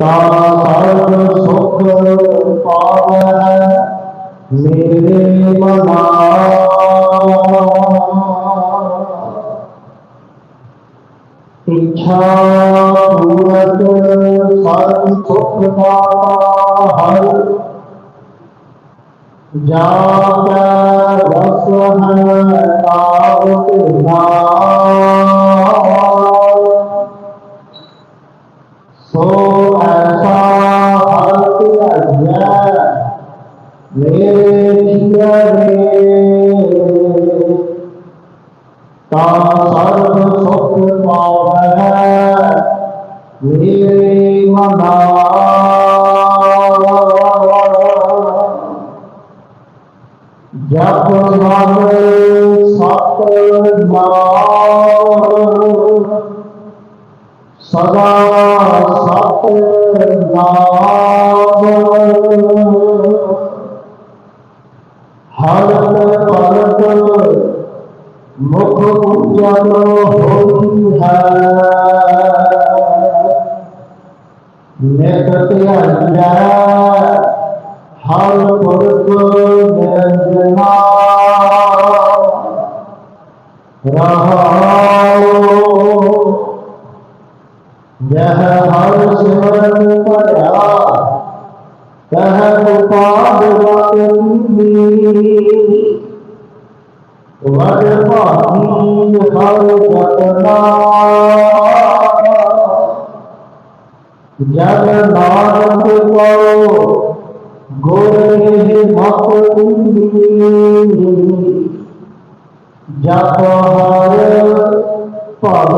सर्व सुख पावन मेरे मना इच्छा मूर्त सर्व सुख पावन हर जा ਸੋ ਐਸਾ ਹਰ ਧਿਆਈਐ ਮੇਰੇ ਜੀਵਨੇ ਤਾ ਸਰਬ ਸੁਖ ਪਾਵੈ ਮੇਰੇ ਮਨਾ ਜਪ ਮਨ ਸਤ ਨਾਮ सदा सत हरत परत मुख उज्जल होती है निकट अन्याय हर पुरुष निरंजना रह ਜਹ ਹਰ ਸਿਮਰਨ ਭਰਿਆ ਤਹ ਉਪਾਦ ਵਤਨੀ ਵਡ ਭਾਗੀ ਹਰ ਜਤਨਾ ਜਗ ਨਾਨਕ ਕੋ ਗੁਰ ਨਿਹ ਮਤ ਜਪ ਹਰ ਭਵ